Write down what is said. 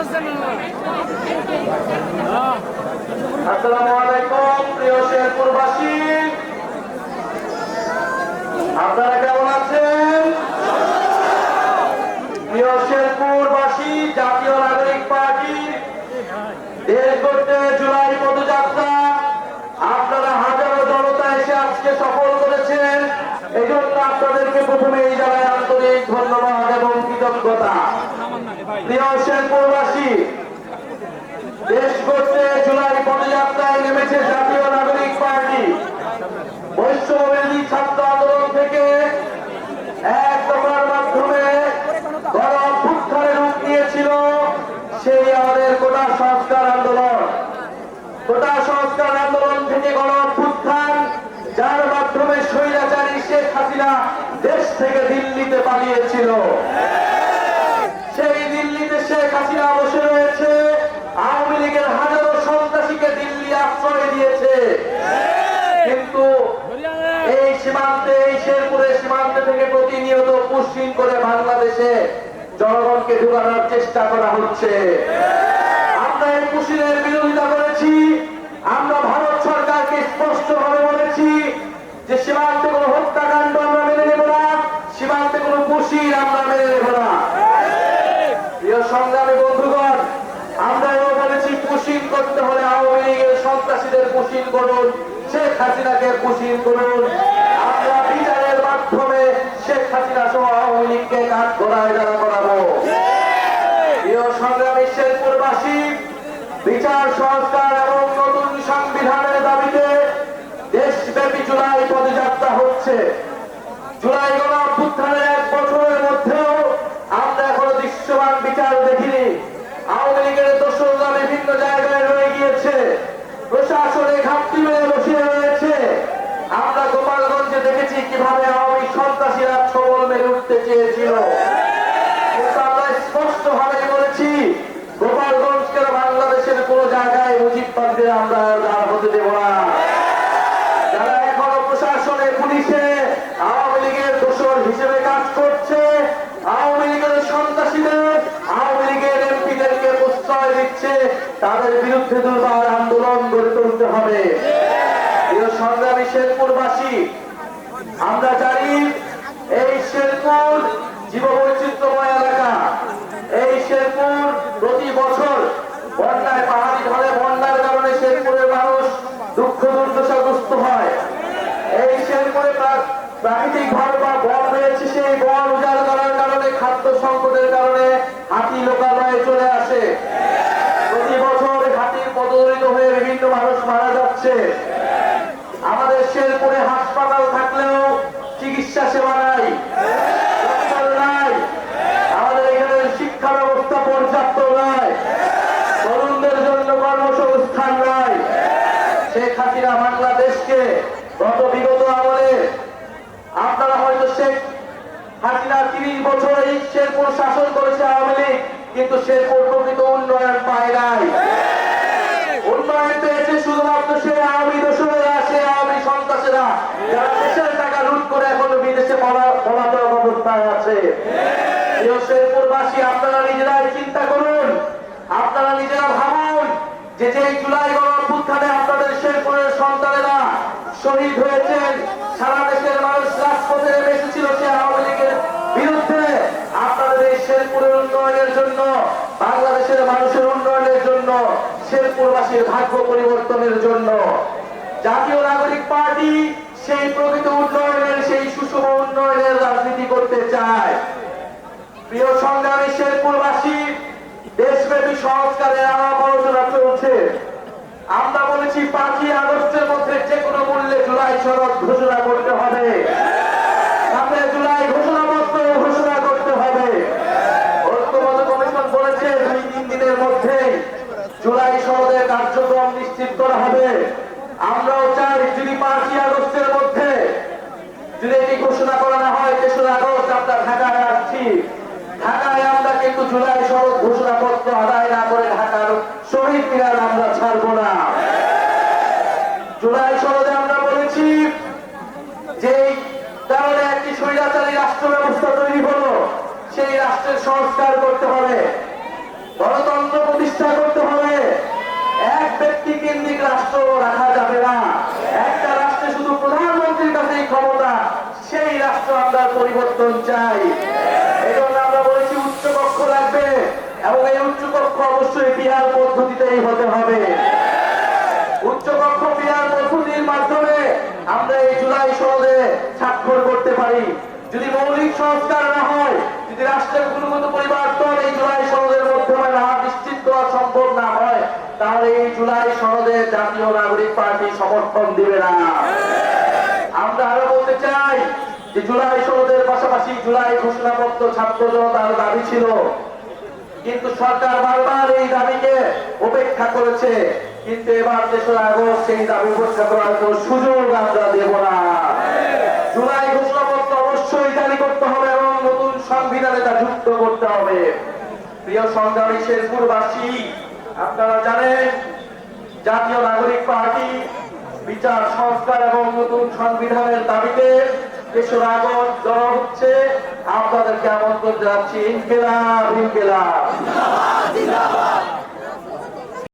আসসালামু আলাইকুম পদযাত্রা, আপনারা হাজারো জনতা এসে আজকে সফল করেছেন। এই জন্য আপনাদেরকে প্রথমে এই জায়গায় আন্তরিক ধন্যবাদ এবং কৃতজ্ঞতা। প্রিয় শেরপুরবাসী দেশ করতে জুলাই পদযাত্রায় নেমেছে জাতীয় নাগরিক পার্টি। বৈশ্যবিরোধী ছাত্র আন্দোলন থেকে এক দফার মাধ্যমে গণ অভ্যুত্থানের রূপ নিয়েছিল সেই আমাদের কোটা সংস্কার আন্দোলন। কোটা সংস্কার আন্দোলন থেকে গণ অভ্যুত্থান, যার মাধ্যমে স্বৈরাচারী শেখ হাসিনা দেশ থেকে দিল্লিতে পালিয়েছিল সেই দিল্লিতে শেখ হাসিনা বসে রয়েছে আওয়ামী লীগের হাজারো সন্ত্রাসীকে দিল্লি আশ্রয় দিয়েছে কিন্তু এই সীমান্তে এই শেরপুরে সীমান্তে থেকে পুষ্টিং করে বাংলাদেশে জনগণকে ঢুকানোর চেষ্টা করা হচ্ছে। আমরা এই পুশিনের বিরোধিতা করেছি, আমরা ভারত সরকারকে স্পষ্টভাবে বলেছি যে সীমান্তে কোনো হত্যাকাণ্ড আমরা মেনে নেব না, সীমান্তে কোনো পুশির আমরা মেনে নেব না। প্রিয় সংগ্রামী বন্ধুগণ এও বলেছি পুশিন করতে হলে আওয়ামী লীগের সন্ত্রাসীদের পুশিন করুন, শেখ হাসিনাকে পুশিন করুন আমরা বিচারের মাধ্যমে শেখ হাসিনা সহ আওয়ামী লীগকে কাজ ঘোড়ায় দাঁড়া করাবো প্রিয় সংগ্রামী শেরপুরবাসী বিচার সংস্কার এবং নতুন সংবিধানের দাবিতে দেশব্যাপী জুলাই পদযাত্রা হচ্ছে। জুলাই গণ অভ্যুত্থানের এক বছরের মধ্যেও আমরা এখনও দৃশ্যমান বিচার দেখিনি। আওয়ামী লীগের দোষরা বিভিন্ন জায়গায় রয়ে গিয়েছে। প্রশাসনে ঘাটতি মেরে বসিয়ে রয়েছে। আমরা গোপালগঞ্জে দেখেছি কীভাবে আওয়ামী সন্ত্রাসীরা ছবল মেরে উঠতে চেয়েছিল। স্পষ্ট ভাবে বলেছি গোপালগঞ্জকে বাংলাদেশের কোন জায়গায় মুজিববাদদের আমরা আর হতে দেব না? যারা এখনও প্রশাসনে, পুলিশে, আওয়ামী লীগের দোষর হিসেবে কাজ করছে, আওয়ামী লীগের সন্ত্রাসীদের, আওয়ামী লীগের এমপিদেরকে প্রশ্রয় দিচ্ছে, তাদের বিরুদ্ধে দুর্বার আন্দোলন গড়ে তুলতে হবে। সংগ্রামী শেরপুরবাসী, আমরা জানি এই শেরপুর জীববৈচিত্র্যময় এলাকা এই শেরপুর প্রতি বছর বন্যায় পাহাড়ি ঢলে বন্যার কারণে শেরপুরের মানুষ দুঃখ দুর্দশাগ্রস্ত হয় এই শেরপুরে প্রা- প্রাকৃতিক ভাবে বা বন রয়েছে সেই বন উজাড় করার কারণে খাদ্য সংকটের কারণে হাতি লোকালয়ে চলে আসে প্রতি বছর হাতির পদদলিত হয়ে বিভিন্ন মানুষ মারা যাচ্ছে আমাদের শেরপুরে হাসপাতাল থাকলেও চিকিৎসা সেবা নাই ডাক্তার নাই আমাদের এখানে শিক্ষা ব্যবস্থা পর্যাপ্ত নয় তরুণদের জন্য কর্মসংস্থান নাই শেখ হাসিনা বাংলাদেশকে গত বিগত আমলে আপনারা হয়তো শেখ হাসিনা তিরিশ বছর এই শেরপুর শাসন করেছে আওয়ামী লীগ, কিন্তু শেরপুর প্রকৃত উন্নয়ন পায় নাই। উন্নয়ন পেয়েছে শুধুমাত্র সে আওয়ামী দোষরেরা, সে আওয়ামী সন্ত্রাসেরা, যারা দেশের টাকা লুট করে এখনও বিদেশে পলা- পলাতক অবস্থায় আছে। শেরপুরবাসী, আপনারা নিজেরাই চিন্তা করুন, আপনারা নিজেরা ভাবুন যে যে জুলাই গণ অভ্যুত্থানে আপনাদের শেরপুরের সন্তানেরা শহীদ হয়েছেন সারা দেশের মানুষ রাজপথে এসেছিল সে আওয়ামী লীগের বিরুদ্ধে। আপনাদের এই শেরপুরের উন্নয়নের জন্য, বাংলাদেশের মানুষের উন্নয়নের জন্য, শেরপুরবাসীর ভাগ্য পরিবর্তনের জন্য। জাতীয় নাগরিক পার্টি সেই প্রকৃত উন্নয়নের, সেই সুষম উন্নয়নের রাজনীতি করতে চায়। প্রিয় সংগ্রামী শেরপুরবাসী, দেশব্যাপী সংস্কারের আলাপ আলোচনা চলছে। আমরা বলেছি পাঁচই আগস্টের মধ্যে যে মূল্যে ঘোষণা করতে হবে। সাথে জুলাই ঘোষণাপত্র ঘোষণা করতে হবে। ঐক্যমত কমিশন বলেছে দুই তিন দিনের মধ্যে জুলাই সনদের কার্যক্রম নিশ্চিত করা হবে। আমরাও চাই যদি পাঁচই আগস্টের মধ্যে যদি এটি ঘোষণা না হয়, তেসরা আগস্ট আমরা ঢাকায় আসছি। ঢাকায় আমরা কিন্তু জুলাই সনদ ঘোষণাপত্র আদায় না করে ঢাকার শহীদ মিনার আমরা ছাড়বো না। জুলাই সনদে স্বৈরাচারী রাষ্ট্র ব্যবস্থা তৈরি হলো, সেই রাষ্ট্রের সংস্কার করতে হবে, গণতন্ত্র প্রতিষ্ঠা করতে হবে। এক ব্যক্তি কেন্দ্রিক রাষ্ট্র রাখা যাবে না। একটা রাষ্ট্রে শুধু প্রধানমন্ত্রীর কাছেই ক্ষমতা, সেই রাষ্ট্র আমরা পরিবর্তন চাই। এজন্য আমরা বলেছি উচ্চকক্ষ লাগবে, এবং এই উচ্চকক্ষ অবশ্যই বিহার পদ্ধতিতেই হতে হবে। পারি। যদি মৌলিক সংস্কার না হয়, যদি রাষ্ট্রের গুণগত পরিবর্তন এই জুলাই সনদের মাধ্যমে না নিশ্চিত করা সম্ভব না হয়, তাহলে এই জুলাই সনদে জাতীয় নাগরিক পার্টি সমর্থন দিবে না। আমরা আরও বলতে চাই যে জুলাই সনদের পাশাপাশি জুলাই ঘোষণাপত্র ছাত্র জনতার দাবি ছিল। কিন্তু সরকার বারবার এই দাবিকে উপেক্ষা করেছে। কিন্তু এবার তেসরা আগস্ট সেই দাবি উপেক্ষা করার কোনো সুযোগ আমরা দেব না। জুলাই ঘোষণাপত্র অবশ্যই জারি করতে হবে এবং নতুন সংবিধানে তা যুক্ত করতে হবে। প্রিয় সংগ্রামী শেরপুরবাসী, আপনারা জানেন, জাতীয় নাগরিক পার্টি বিচার সংস্কার এবং নতুন সংবিধানের দাবিতে তেসরা আগত জড়ো হচ্ছে। আপনাদেরকে আমন্ত্রণ জানাচ্ছি ইনকেলাব ইনকেলাব।